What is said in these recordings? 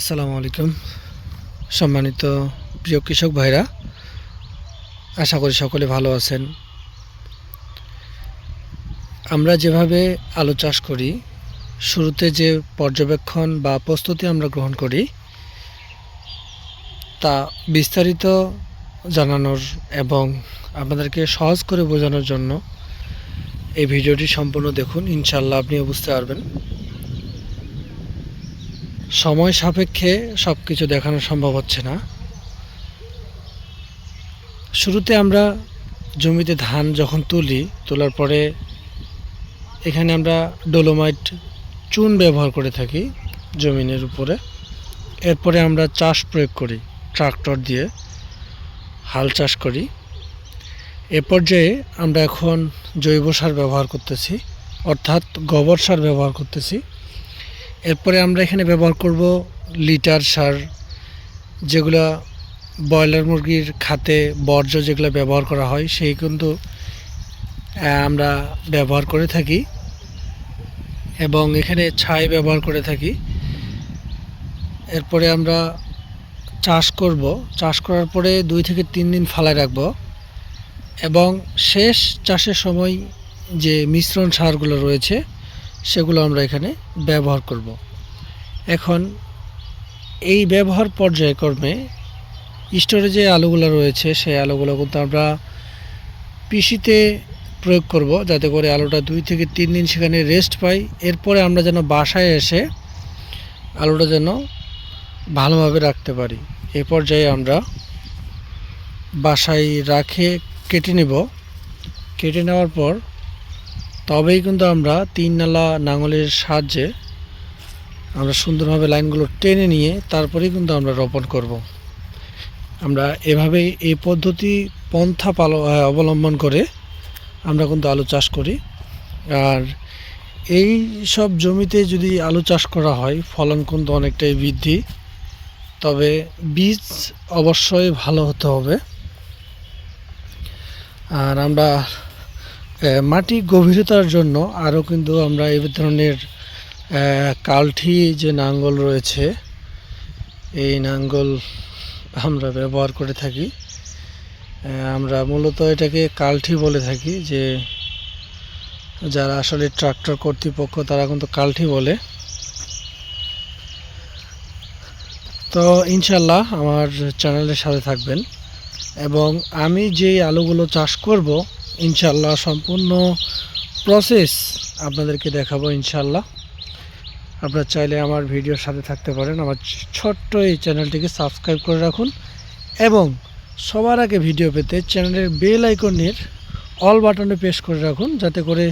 আসসালামু আলাইকুম। সম্মানিত প্রিয় কৃষক ভাইরা, আশা করি সকলে ভালো আছেন। আমরা যেভাবে আলু চাষ করি, শুরুতে যে পর্যবেক্ষণ বা প্রস্তুতি আমরা গ্রহণ করি, তা বিস্তারিত জানানোর এবং আপনাদেরকে সহজ করে বোঝানোর জন্য এই ভিডিওটি সম্পূর্ণ দেখুন। ইনশাল্লাহ আপনিও বুঝতে পারবেন। সময় সাপেক্ষে সব কিছু দেখানো সম্ভব হচ্ছে না। শুরুতে আমরা জমিতে ধান যখন তুলি, তোলার পরে এখানে আমরা ডোলোমাইট চুন ব্যবহার করে থাকি জমিনের উপরে। এরপরে আমরা চাষ প্রয়োগ করি, ট্রাক্টর দিয়ে হাল চাষ করি। এ পর্যায়ে আমরা এখন জৈব সার ব্যবহার করতেছি, অর্থাৎ গোবর সার ব্যবহার করতেছি। এরপরে আমরা এখানে ব্যবহার করব লিটার সার, যেগুলো ব্রয়লার মুরগির খাতে বর্জ্য যেগুলো ব্যবহার করা হয়, সেই কিন্তু আমরা ব্যবহার করে থাকি এবং এখানে ছাই ব্যবহার করে থাকি। এরপরে আমরা চাষ করব। চাষ করার পরে দুই থেকে তিন দিন ফালায় রাখব এবং শেষ চাষের সময় যে মিশ্রণ সারগুলো রয়েছে সেগুলো আমরা এখানে ব্যবহার করব। এখন এই ব্যবহার পর্যায়ক্রমে স্টোরে যে আলুগুলো রয়েছে, সেই আলুগুলো কিন্তু আমরা পিসিতে প্রয়োগ করব যাতে করে আলুটা দুই থেকে তিন দিন সেখানে রেস্ট পাই। এরপরে আমরা যেন বাসায় এসে আলুটা যেন ভালোভাবে রাখতে পারি। এ পর্যায়ে আমরা বাসায় রাখে, কেটে নেব। কেটে নেওয়ার পর তবেই কিন্তু আমরা তিন নালা নাঙলের সাহায্যে আমরা সুন্দরভাবে লাইনগুলো টেনে নিয়ে তারপরেই কিন্তু আমরা রোপণ করব। আমরা এভাবেই এই পদ্ধতি পন্থা পাল অবলম্বন করে আমরা কিন্তু আলু চাষ করি। আর এই সব জমিতে যদি আলু চাষ করা হয়, ফলন কিন্তু অনেকটাই বৃদ্ধি। তবে বীজ অবশ্যই ভালো হতে হবে। আর আমরা মাটি গভীরতার জন্য আরও কিন্তু আমরা এই ধরনের কালঠি যে নাঙ্গল রয়েছে, এই নাঙ্গল আমরা ব্যবহার করে থাকি। আমরা মূলত এটাকে কালঠি বলে থাকি যে, যারা আসলে ট্রাক্টর কর্তৃপক্ষ তারা কিন্তু কালঠি বলে। তো ইনশাল্লাহ আমার চ্যানেলের সাথে থাকবেন এবং আমি যেই আলুগুলো চাষ করব ইনশাল্লাহ সম্পূর্ণ প্রসেস আপনাদেরকে দেখাবো ইনশাল্লাহ আপনারা চাইলে আমার ভিডিওর সাথে থাকতে পারেন। আমার ছোট্ট এই চ্যানেলটিকে সাবস্ক্রাইব করে রাখুন এবং সবার আগে ভিডিও পেতে চ্যানেলের বেল আইকনের অল বাটনে প্রেস করে রাখুন যাতে করে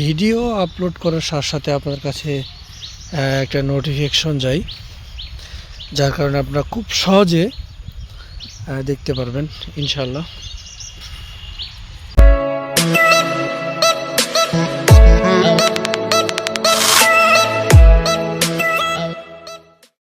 ভিডিও আপলোড করার সাথে সাথে আপনাদের কাছে একটা নোটিফিকেশন যায়। যার কারণে আপনারা খুব সহজে দেখতে পারবেন ইনশাল্লাহ